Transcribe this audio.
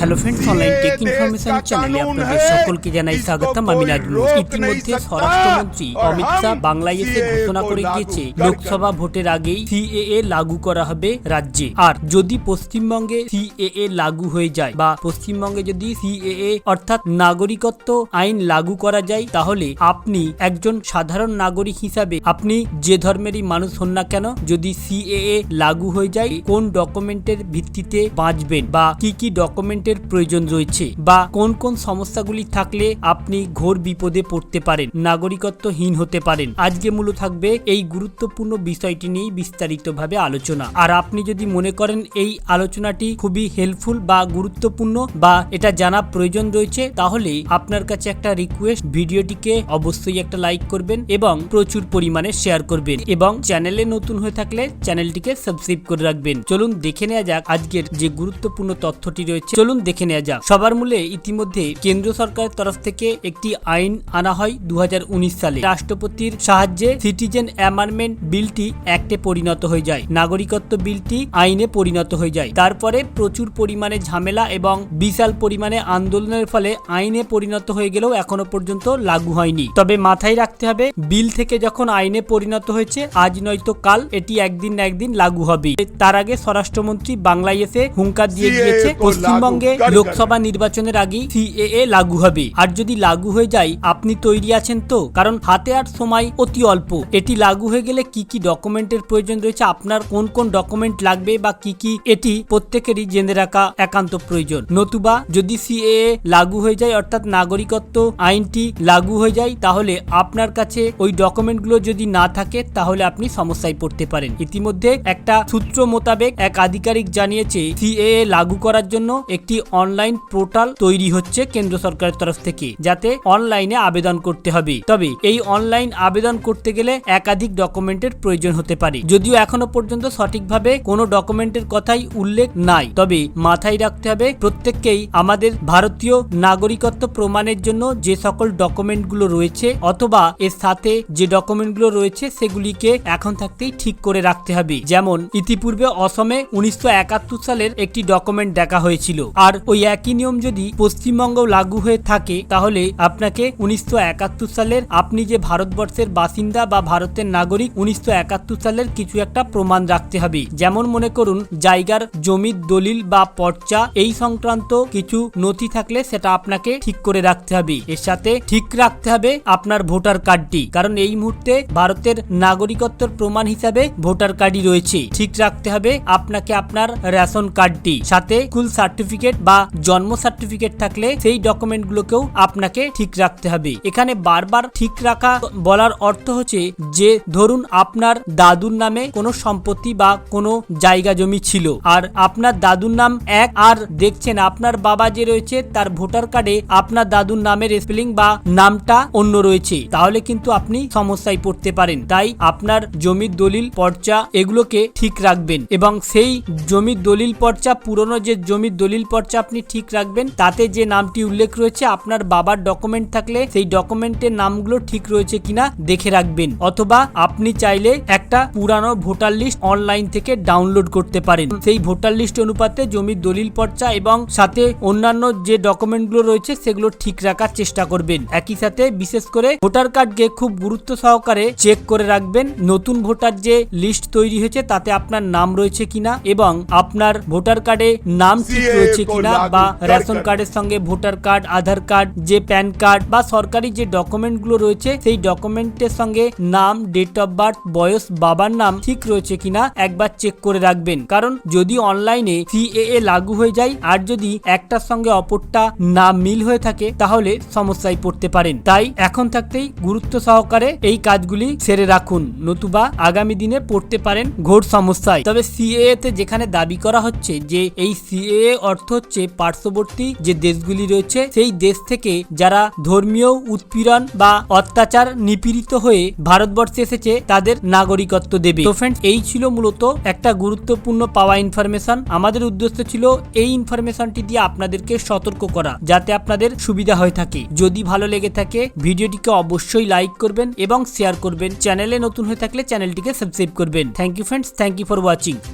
Hello friends online tech information চ্যানেলে আপনাদের সকলকে জানাই স্বাগতম। আমি নাজমুল ইতিমধ্যে স্বরাষ্ট্রমন্ত্রী অমিত শাহ বাংলায় এসে ঘোষণা করে গিয়েছে লোকসভা ভোটের আগেই সিএএ লাগু করা হবে রাজ্যে। আর যদি পশ্চিমবঙ্গে সিএএ লাগু হয়ে যায় বা পশ্চিমবঙ্গে যদি সিএএ অর্থাৎ নাগরিকত্ব আইন লাগু করা যায় তাহলে আপনি একজন সাধারণ নাগরিক হিসাবে আপনি যে ধর্মেরই মানুষ হন না কেন যদি সিএএ লাগু হয়ে যায় কোন ডকুমেন্টের ভিত্তিতে বাঁচবেন বা কি কি ডকুমেন্টের প্রয়োজন রয়েছে বা কোন কোন সমস্যাগুলি থাকলে আপনি ঘোর বিপদে পড়তে পারেন, নাগরিকত্বহীন হতে পারেন। আজকে মূলত থাকবে এই গুরুত্বপূর্ণ বিষয়টি নিয়েই বিস্তারিতভাবে আলোচনা। আর আপনি যদি মনে করেন এই আলোচনাটি খুবই হেল্পফুল বা গুরুত্বপূর্ণ বা এটা জানা প্রয়োজন রয়েছে, তাহলে আপনার কাছে একটা রিকোয়েস্ট ভিডিওটিকে অবশ্যই একটা লাইক করবেন এবং প্রচুর পরিমাণে শেয়ার করবেন এবং চ্যানেলে নতুন হয়ে থাকলে চ্যানেলটিকে সাবস্ক্রাইব করে রাখবেন। চলুন দেখে নেওয়া যাক আজকের যে গুরুত্বপূর্ণ তথ্যটি রয়েছে। চলুন দেখে নেওয়া যাক। সবার মূলে ইতিমধ্যে কেন্দ্র সরকারের তরফ থেকে একটি আইন আনা হয় দু সালে। রাষ্ট্রপতির সাহায্যে সিটিজেন অ্যামারমেন্ট বিলটি অ্যাক্টে পরিণত হয়ে যায়। নাগরিকত্ব বিলটি আইনে পরিণত হয়ে যায়। তারপরে প্রচুর পরিমাণে ঝামেলা এবং বিশাল পরিমাণে আন্দোলনের ফলে আইনে পরিণত হয়ে গেলেও এখনও পর্যন্ত লাগু হয়নি। তবে মাথায় রাখতে হবে বিল থেকে যখন আইনে পরিণত হয়েছে আজ নয়তো কাল এটি একদিন না একদিন লাগু হবে তার আগে স্বরাষ্ট্রমন্ত্রী বাংলায় এসে হুঙ্কার দিয়ে দিয়েছে পশ্চিমবঙ্গে লাগু, লোকসভা নির্বাচনের আগেই সিএএ লাগু হবে। আর যদি লাগু হয়ে যায় আপনি তৈরি আছেন তো? কারণ হাতে আর সময় অতি অল্প। এটি লাগু হয়ে গেলে কি কি ডকুমেন্টের প্রয়োজন রয়েছে? আপনার কোন কোন ডকুমেন্ট লাগবে বা কি কি? এটি প্রত্যেকেরই জেনে রাখা একান্ত প্রয়োজন। নতুবা যদি সিএএ লাগু হয়ে যায় অর্থাৎ নাগরিকত্ব আইনটি লাগু হয়ে যায় তাহলে আপনার কাছে ওই ডকুমেন্টগুলো যদি না থাকে তাহলে আপনি সমস্যায় পড়তে পারেন। ইতিমধ্যে একটা সূত্র মোতাবেক এক আধিকারিক জানিয়েছে সিএএ লাগু করার জন্য একটি অনলাইন পোর্টাল তৈরি হচ্ছে কেন্দ্র সরকারের তরফ থেকে, যাতে অনলাইনে আবেদন করতে হবে। তবে এই অনলাইন আবেদন করতে গেলে একাধিক ডকুমেন্টের প্রয়োজন হতে পারে। যদিও এখনও পর্যন্ত সঠিকভাবে কোনো ডকুমেন্টের কথাই উল্লেখ নাই, তবে মাথায় রাখতে হবে প্রত্যেককেই আমাদের ভারতীয় নাগরিকত্ব প্রমাণের জন্য যে সকল ডকুমেন্টগুলো রয়েছে, অথবা এর সাথে যে ডকুমেন্টগুলো রয়েছে সেগুলিকে এখন থাকতেই ঠিক করে রাখতে হবে। যেমন, ইতিপূর্বে অসমে উনিশশো একাত্তর সালের একটি ডকুমেন্ট দেখা হয়েছিল। আর ওই একই নিয়ম যদি পশ্চিমবঙ্গ লাগু হয়ে থাকে, তাহলে আপনাকে উনিশশো সালের আপনি যে ভারতবর্ষের বাসিন্দা বা ভারতের নাগরিক, উনিশশো সালের কিছু একটা প্রমাণ রাখতে হবে। যেমন মনে করুন, জায়গার জমির দলিল বা পর্চা, এই সংক্রান্ত কিছু নথি থাকলে সেটা আপনাকে ঠিক করে রাখতে হবে। এর সাথে ঠিক রাখতে হবে আপনার ভোটার কার্ডটি, কারণ এই মুহূর্তে ভারতের নাগরিকত্বের প্রমাণ হিসাবে ভোটার কার্ডই রয়েছে। ঠিক রাখতে হবে আপনাকে আপনার রেশন কার্ডটি, সাথে স্কুল সার্টিফিকেট বা জন্ম সার্টিফিকেট থাকলে সেই ডকুমেন্টগুলোকেও আপনাকে ঠিক রাখতে হবে। এখানে বারবার ঠিক রাখা বলার অর্থ হচ্ছে যে, ধরুন আপনার দাদুর নামে কোনো সম্পত্তি বা কোনো জায়গা জমি ছিল আর আপনার দাদুর নাম এক আর দেখছেন আপনার বাবা যে রয়েছে তার ভোটার কার্ডে আপনার দাদুর নামের স্পেলিং বা নামটা অন্য রয়েছে। তাহলে কিন্তু আপনি সমস্যায় পড়তে পারেন। তাই আপনার জমির দলিল, পর্চা এগুলোকে ঠিক রাখবেন এবং সেই জমির দলিল, পর্চা পুরনো যে জমির দলিল পর্চা আপনি ঠিক রাখবেন। তাতে যে নামটি উল্লেখ রয়েছে আপনার বাবার ডকুমেন্ট থাকলে সেই ডকুমেন্টের নামগুলো ঠিক রয়েছে কিনা দেখে রাখবেন। অথবা আপনি চাইলে একটা পুরানো ভোটার লিস্ট অনলাইন থেকে ডাউনলোড করতে পারেন। সেই ভোটার লিস্ট অনুপাতে জমির দলিল পর্চা এবং সাথে অন্যান্য যে ডকুমেন্টগুলো রয়েছে সেগুলো ঠিক রাখার চেষ্টা করবেন। একই সাথে বিশেষ করে ভোটার কার্ডকে খুব গুরুত্ব সহকারে চেক করে রাখবেন নতুন ভোটার যে লিস্ট তৈরি হয়েছে তাতে আপনার নাম রয়েছে কিনা এবং আপনার ভোটার কার্ডে নাম ঠিক রয়েছে কিনা বা রেশন কার্ডের সঙ্গে ভোটার কার্ড আধার কার্ড যে প্যান কার্ড বা সরকারি যে ডকুমেন্টগুলো রয়েছে সেই ডকুমেন্টের সঙ্গে নাম ডেট অফ বার্থ বয়স বাবার নাম ঠিক রয়েছে কিনা একবার চেক করে রাখবেন। কারণ যদি অনলাইনে সিএএ লাগু হয়ে যায় আর যদি একটার সঙ্গে অপরটা না মিল হয়ে থাকে তাহলে সমস্যায় পড়তে পারেন। তাই এখন থাকতেই গুরুত্ব সহকারে এই কাজগুলি সেরে রাখুন নতুবা আগামী দিনে পড়তে পারেন ঘোর সমস্যায়। তবে সিএএ তে যেখানে দাবি করা হচ্ছে যে এই সিএএ অর্থ হচ্ছে পার্শ্ববর্তী যে দেশগুলি রয়েছে, সেই দেশ থেকে যারা ধর্মীয় উৎপীড়ন বা অত্যাচার নিপীড়িত হয়ে ভারতবর্ষে এসেছে, তাদের নাগরিকত্ব দেবে। তো ফ্রেন্ডস এই ছিল মূলত একটা গুরুত্বপূর্ণ পাওয়া ইনফরমেশন আমাদের উদ্দেশ্য ছিল এই ইনফরমেশনটি দিয়ে আপনাদেরকে সতর্ক করা, যাতে আপনাদের সুবিধা হয়ে থাকে। যদি ভালো লেগে থাকে, ভিডিওটিকে অবশ্যই লাইক করবেন এবং শেয়ার করবেন। চ্যানেলে নতুন হয়ে থাকলে চ্যানেলটিকে সাবস্ক্রাইব করবেন। Thank you friends thank you for watching